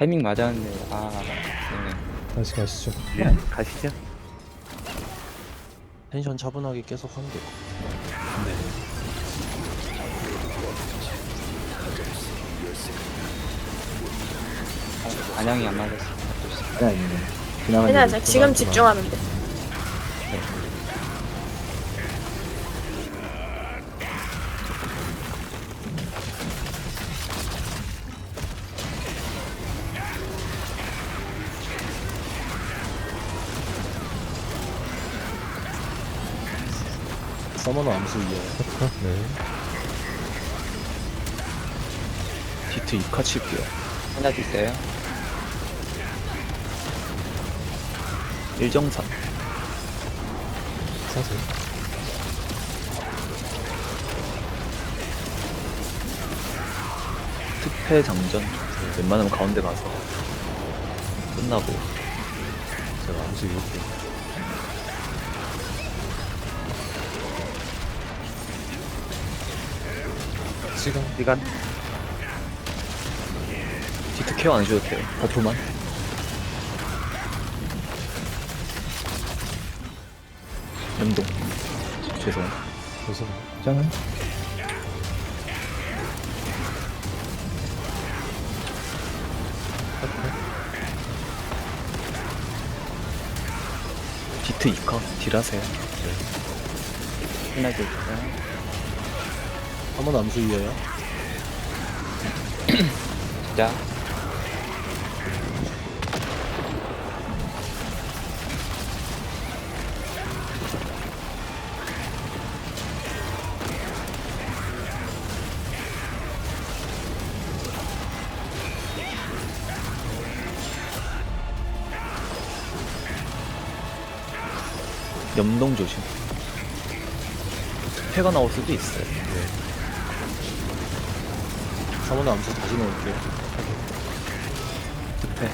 타이밍 맞았는데 아 네. 다시 가시죠. 예, 가시죠. 텐션 차분하게 계속 하면 돼요. 아, 반영이 안 맞았어 아니, 아니, 아니. 지나간 그냥 일이 지금 집중하면 돼. 서머너 암수 이어. 네. 디트 2카 칠게요. 하나 더 있어요 1정산. 사세요. 특패 장전. 웬만하면 가운데 가서. 끝나고. 제가 암수 이을게요. 시간 시간 디트 케어 안 해줘도 돼요. 버프만. 연동. 죄송. 무슨 짱은 디트 2카 딜하세요. 하나 더 있어요 서머너 암수 이어요. 자 염동 조심. 특패가 나올 수도 있어요. 서머너 암수 다시 넣을게요. 특패.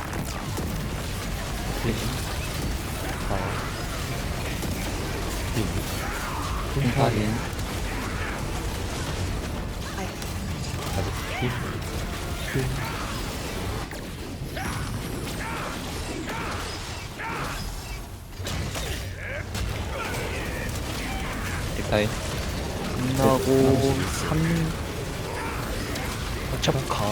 확인 넥타이 끝나고 3 착착가.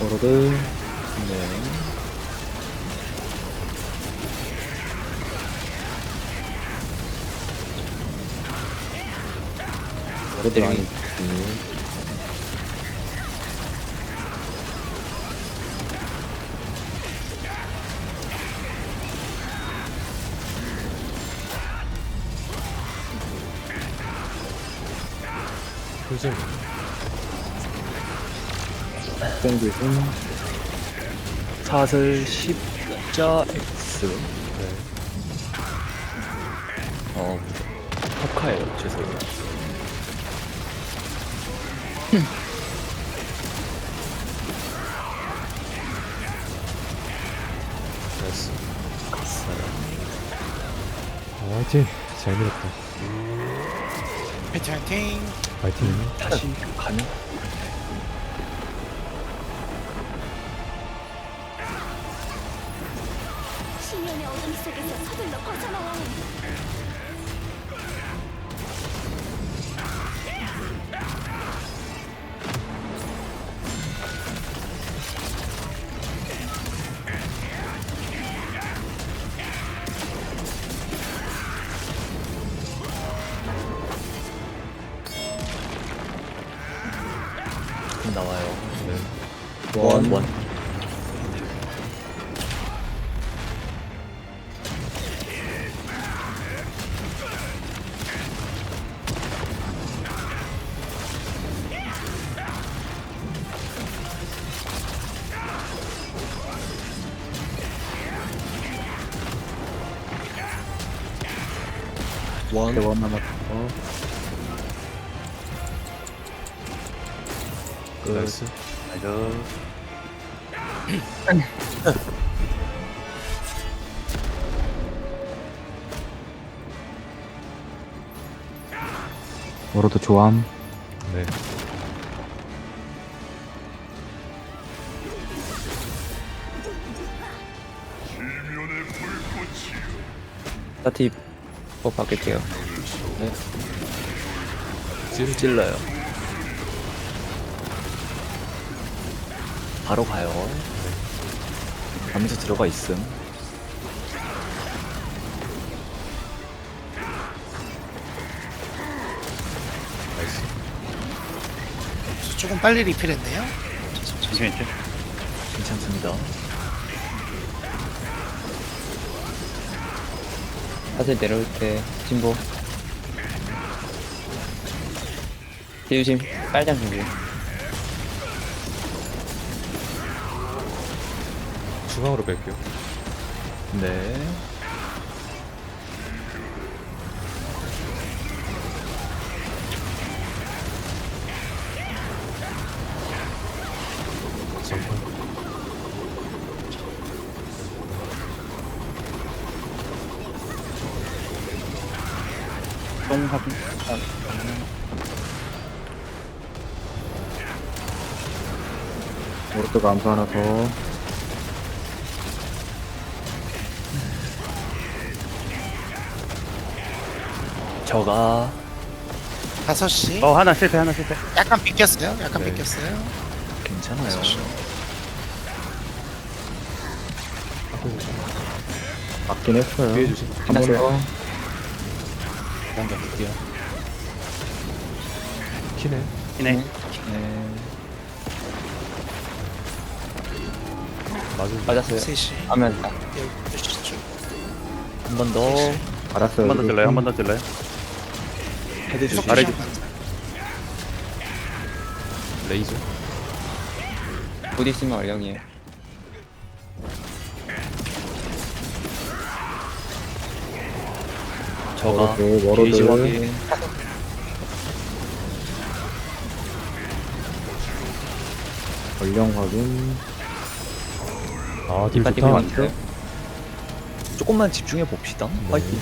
오로드. 네. 오로드 라 땡기고 사슬 십자 X 네. 어 포카예요 죄송해요 나이스. 갔어요 아, 화이팅. 잘 밀었다. 화이팅 화이팅. 다시 가능? 속에서 서둘러 벗어나야 해. 그럼 나와요 네. 원 원. 원. 남았고 끝. 나이스. 맞아 워로드 조함. 네. 스타티 법 바꿀게요. 찌르 찔러요. 바로 가요. 가면서 들어가 있음. 나이스. 조금 빨리 리필했네요. 잠시만요. 괜찮습니다. 사슬 내려올 때 진보. 대유심 빨장 준비. 중앙으로 뺄게요. 네. 똥 확인. 아, 워 로드가 암수 하나 더. 저가 5시. 어 하나 실패 하나 실패. 약간 빗겼어요. 약간 네. 빗겼어요. 괜찮아요. 맞긴 했어요. 뒤에 주심. 한번 더. 볼게요. 키네. 이네. 네. 맞은. 맞았어요. 3시. 하면 딱. 12시 쪽. 한번 더. 알았어요. 한 번 더 질러요. 한좀번더 질러요. 헤드 주심. 아래 주 레이저. 곧 있으면 얼령이에요. 저가 게이지. 확인. 전령 확인. 아, 딜 좋다. 왔어요. 조금만 집중해 봅시다. 파이팅.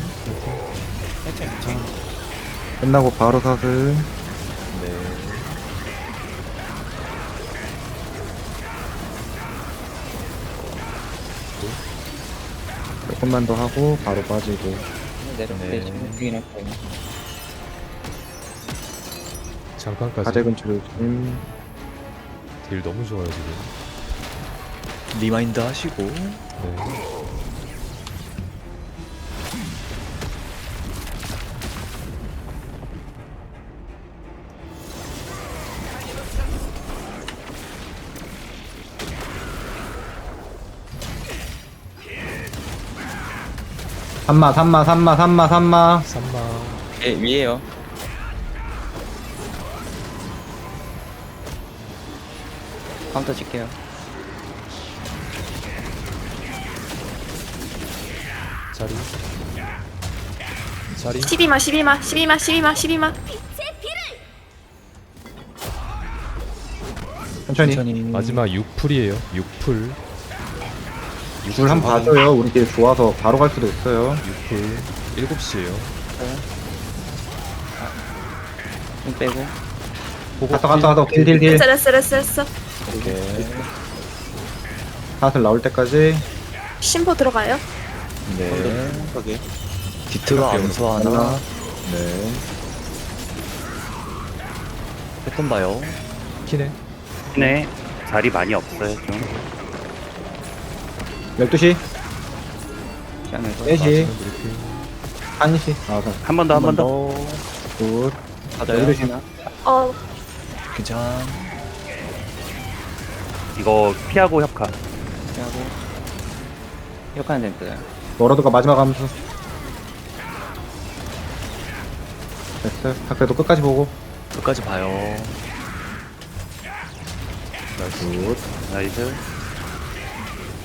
화이팅, 화이팅. 끝나고 바로 사슬. 네. 조금만 더 하고 바로 빠지고. 네. 거예요. 잠깐까지. 가재 근처 조심. 딜 너무 좋아요, 지금. 리마인드 하시고. 네. 삼마, 삼마, 삼마, 삼마, 삼마. 삼마. 예, 위에요. 카운터 칠게요. 자리. 자리. 12마 12마 12마 12마 12마 천천히. 천천히. 마지막 6풀이에요. 6풀. 줄 한 번 봐줘요. 우리 딜 좋아서 바로 갈 수도 있어요. 6풀. 7시에요. 좀 빼고. 갔어, 갔어, 갔어. 딜, 딜, 딜. 됐어 됐어 됐어 됐어 오케이. 사슬 나올 때까지. 심포 들어가요 네. 디트가 암수 하나. 하나. 네. 패턴 봐요. 키네. 이네. 자리 많이 없어요 좀. 12시, 시간에서. 4시, 마지막 브리핑. 1시. 아, 한번 더 한 번 더. 굿. 받아요. 12시. 어 괜찮. 이거 피하고 협카. 하고. 역하는 덴트요. 워러드가 마지막 하면서. 됐어요. 닭대도 끝까지 보고. 끝까지 봐요. 굿. 나이스.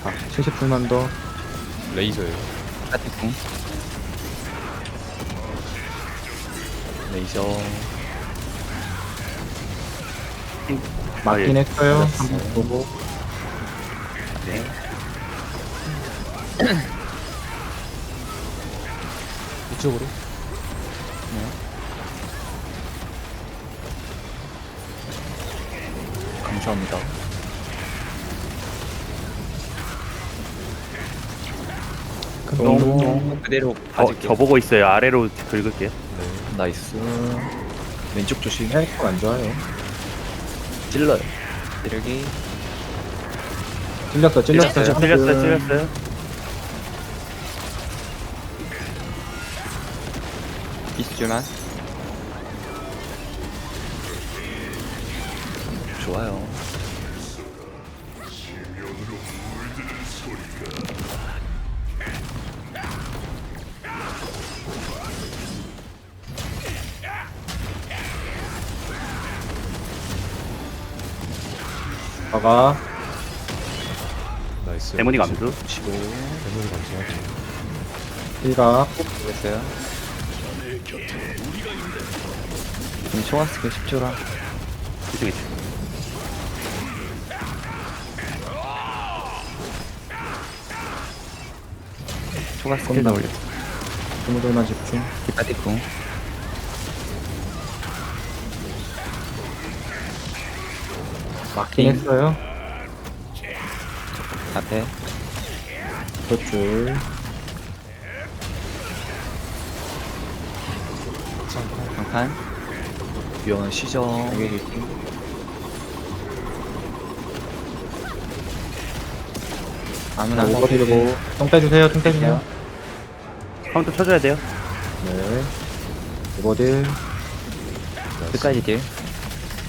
아, 70풀만 더. 레이저예요. 스타티쿵. 레이저. 맞긴 예. 했어요. 한번 보고. 이쪽으로. 감사합니다. 큰똥 똥. 그대로 어. 저 보고 있어요. 아래로 긁을게요. 네. 나이스. 왼쪽 조심. 캐릭터 안 좋아요. 찔러요. 찌르기. 찔렸어, 찔렸어. 찔렸어요. 찔렸어요, 찔렸어요. 이슈만. 좋아요. 가가. 나이스. 데모니 감수. 치고. 일각. 보겠어요. 지금 초과 스킬 10초라. 이쪽에 초과 스킬 다 올렸어. 주무들만 집중. 기빠띠꿍. 막긴 했어요. 앞에. 그줄. 장판. 위험한 시정. 아무나 이거 드리고. 똥 빼주세요, 똥 빼주세요. 카운터 쳐줘야 돼요. 네. 이거들. 끝까지 딜.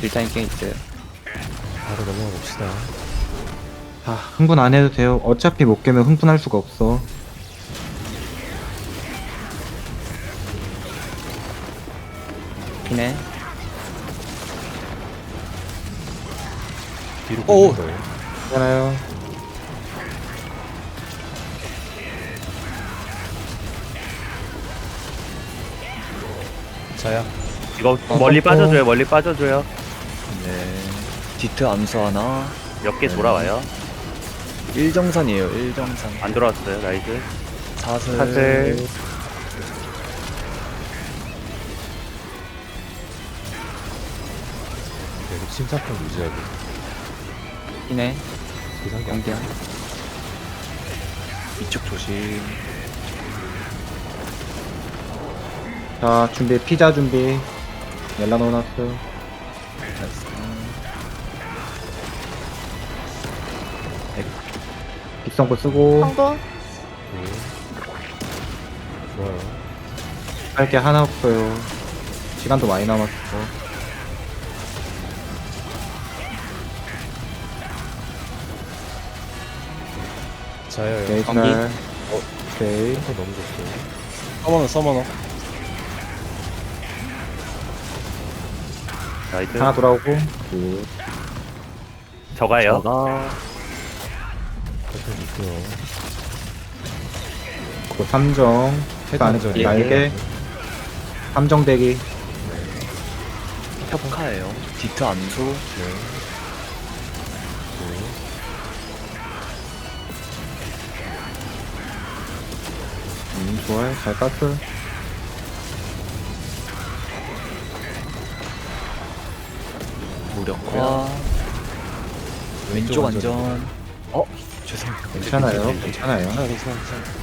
딜타임 꽤 있어요. 바로 넘어가 봅시다. 아, 흥분 안 해도 돼요. 어차피 못 깨면 흥분할 수가 없어. 피네. 뒤로 오. 거예요. 괜찮아요. 자야. 이거 멀리 빠져줘요, 멀리 빠져줘요. 네. 디트 암수 하나. 몇개 돌아와요. 일정산이에요. 일정산. 안 돌아왔어요, 나이스. 사슬. 사슬. 침착함 유지하고. 피네. 부상기 안 연기야. 이쪽 조심. 자, 준비, 피자 준비. 멜라 넣어놨어. 나이스. 빅성코 쓰고. 성공. 좋아요. 할게 하나 없어요. 시간도 많이 남았어. 자야요. 오케이, 경기. 잘. 오케이. 터 너무 좋고. 서머너 서머너 나이스. 하나 돌아오고. 굿. 저가요. 저가. 패턴 좋고요. 그 삼정. 그 안에 패턴 날개. 삼정 대기. 협카예요. 디트 암수. 네. 음, 좋아요. 잘 깠어. 무력화. 왼쪽 안전. 어? 죄송해요. 괜찮아요. 괜찮아요. 괜찮아 괜찮아 괜찮아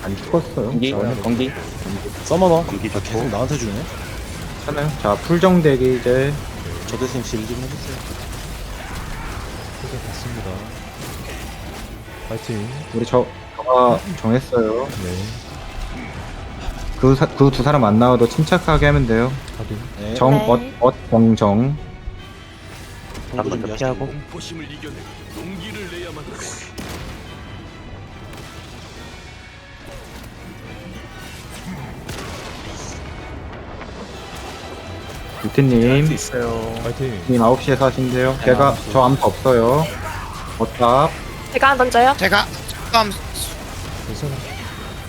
안 죽었어요. 공기. 공기. 서머너 공기 아. 계속 나한테 주네 괜찮아요. 자, 풀정 대기 이제. 저 대신 질좀 해주세요 패턴 봤습니다. 파이팅. 우리 저, 저가 정했어요. 네. 그, 그두 사람 안 나와도 침착하게 하면 돼요. 확인. 네 정, 네. 엇, 엇, 정, 정. 한번 더 피하고. 유태님. 있어요. 파이팅. 님 9시에서 하신대요. 제가, 저 아무도 없어요. 어탑. 제가 던져요. 제가 좀 괜찮아.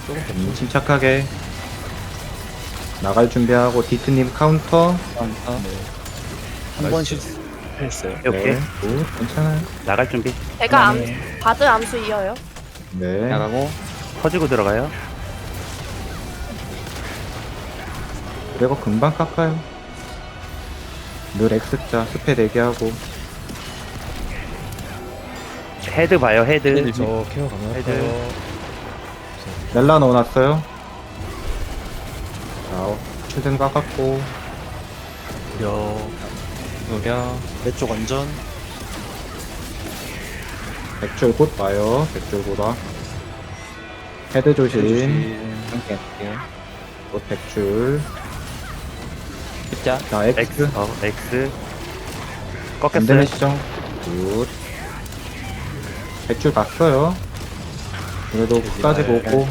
조금 더. 음, 침착하게. 나갈 준비하고, 디트님 카운터. 카운터. 한 번씩 오케이 네, 오케이 굿, 괜찮아요. 나갈 준비 제가 암 바드 암수 이어요. 네. 나가고 터지고 들어가요 그리고 금방 깎아요. 늘 X자 스페 4개 하고. 헤드 봐요 헤드 저 케어 가능할까요? 넬라 넣어놨어요. 자, 최근 깎았고. 무려 내쪽 안전. 백줄 곧 와요. 백줄 보다. 헤드 조심. 함께 할게요 곧 백줄. 숫자 자, X. X 어 X 안 꺾였어요 되는 시정. 굿. 백줄 갔어요. 그래도 끝까지 보고.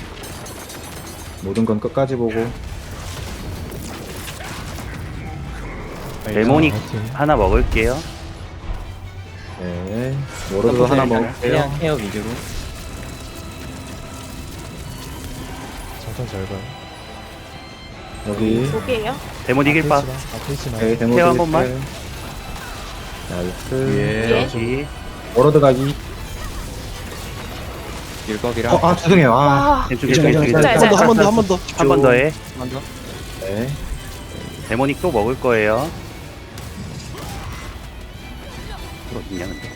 모든 건 끝까지 보고. 데모닉 화이팅. 하나 먹을게요 네. 워로드 하나 먹을게요. 그냥 케어 위주로 잠깐 잘 봐요. 여기. 두 개요. 데모닉 1파 앞에 있지 마. 네, 데모 케어 한 드릴게요. 번만. 나이스. 예. 여기 워로드 가기. 일각이랑 어, 아, 죄송해요. 아. 와. 왼쪽 괜찮아, 왼쪽 왼쪽 괜찮아, 괜찮아. 한번 더, 한 번 더. 한 번 더 해. 한 번 더. 네. 데모닉 또 먹을 거예요. 어딨냐 근데?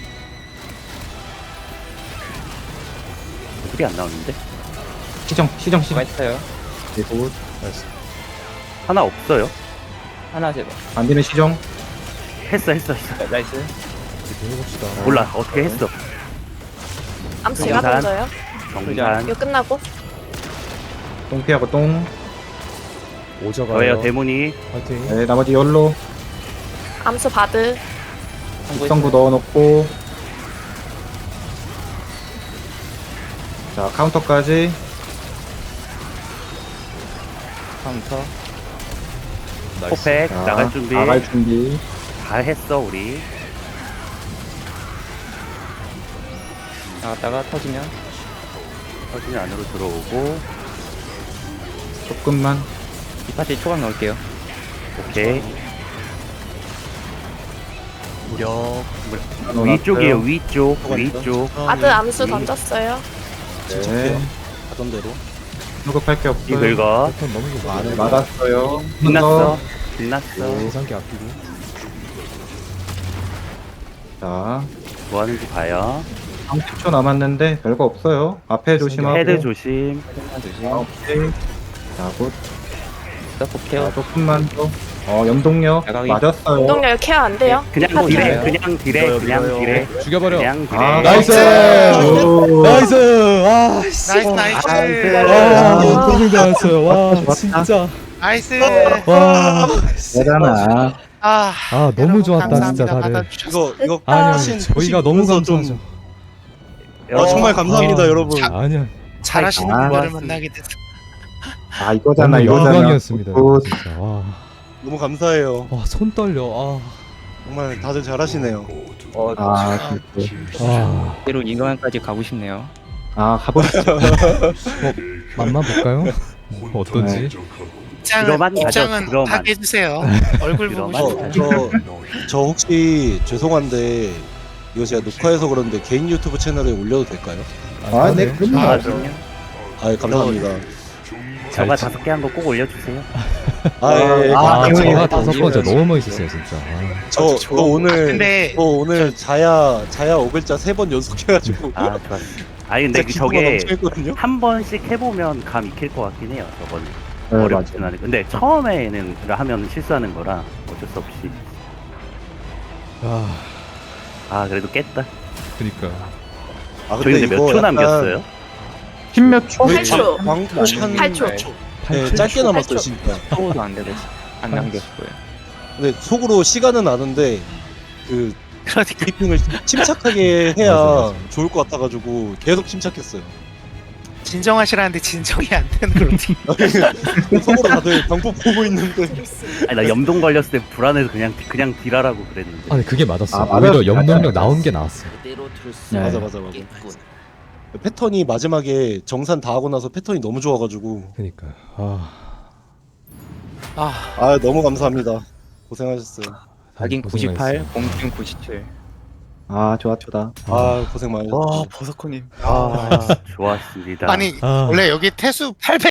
소리 안 나오는데? 시정, 시정, 시정. 맛있어요 네, 굿. 하나 없어요. 하나 제발 안 되면 시정. 했어 했어 했어. 나이스 이렇게 해봅시다. 몰라 어떻게 했어. 암수 제가 정산. 던져요. 정산. 이거 끝나고 똥 피하고 똥. 오저 저예요 가요. 데모닉. 화이팅. 네, 나머지 열로. 암수 바드 육성부 넣어놓고. 자, 카운터까지. 카운터 포팩 자, 나갈 준비. 나갈 준비. 다 했어 우리. 나갔다가 터지면 서진 안으로 들어오고. 조금만. 이 파티 초각 넣을게요 오케이. 무력 위쪽이에요 위쪽 위쪽. 바드 암수 던졌어요. 네. 하던 대로. 수급할 게이 없어요. 긁어. 패턴 너무 좋아. 네, 맞았어요. 빛났어. 빛났어. 계산기 아끼고. 자, 뭐 하는지 봐요. 30초 남았는데 별거 없어요. 앞에 조심하고. 헤드 조심. 조심 아, 오케이. 자, 곧. 서포 자, 케어 조금만 더. 어. 야광이. 맞았어요. 운동력 케어 안 돼요. 그냥 파티예요. 딜해. 그냥 딜해. 그냥 딜해. 죽여버려. 그냥 딜해. 아, 나이스! 오. 나이스! 와, 씨. 나이스 나이스 와, 너무 잘했어요. 와, 좋았다. 진짜. 나이스 와, 되잖아. 아 아, 너무 여러분 좋았다, 감사합니다. 진짜 다들. 받아주셔서. 이거, 이거. 아니요, 하신 저희가 너무 좀- 감사하죠. 아, 정말 감사합니다, 아, 여러분. 아니야, 잘하시는 아, 분들을 만나게 돼서 아, 이거잖아, 너무 이거잖아. 영광이었습니다. 굿. 진짜. 와, 너무 감사해요. 와, 손 떨려. 아, 정말 다들 잘하시네요. 아, 진짜. 아, 때로 인강까지 가고 싶네요 아, 가보시죠. 맛만 볼까요? 어떤지? 입장은 들어만 가죠, 입장은 들어만. 하게 해주세요. 얼굴 보고 들어만. 싶어. 저, 저, 저 혹시 죄송한데 이거 제가 녹화해서 그런데 개인 유튜브 채널에 올려도 될까요? 아, 네, 그럼요. 아, 그럼요. 아, 감사합니다. 저가 다섯 개 한 거 꼭 올려주세요. 아, 예, 예. 아, 아, 이거 다섯 번째 이거 너무 멋있었어요, 진짜. 아, 저, 저 오늘 근데 저 오늘 자야 자야 오글자 세 번 연속해가지고 아 좋았어. 아니 근데 진짜 저게 기분가 넘쳐있거든요. 한 번씩 해보면 감 익힐 것 같긴 해요. 저건 네, 어렵진 맞아요. 않은. 근데 처음에는 하면 실수하는 거라 어쩔 수 없이. 아, 아 그래도 깼다. 그니까. 아, 저희 근데 몇초 이거 약간 남겼어요? 십몇 초? 팔 초. 광, 한, 8초. 네, 짧게 남았어요, 8초. 진짜. 소우도 안 되고 안 남겼을 거예요 근데 속으로 시간은 아는데 그 그러니까 브리핑을 침착하게 해야 좋을 것 같아가지고 계속 침착했어요. 진정하시라는데 진정이 안 되는 걸 어떻게 속으로 다들 방법 보고 있는데 아니 나 염동 걸렸을 때 불안해서 그냥 그냥 딜하라고 그랬는데. 아니, 그게 맞았어. 아, 오히려. 염동력 나온 게 나았어. 네. 맞아 맞아 맞아. 패턴이 마지막에 정산 다 하고 나서 패턴이 너무 좋아가지고 그니까. 아, 아 아 너무 감사합니다. 고생하셨어요. 확인 고생 98, 많으셨어요. 공중 97. 아 좋아 좋다. 아 고생 많으셨어. 와 버섯코님. 아, 좋았습니다. 아니 아. 원래 여기 태수 800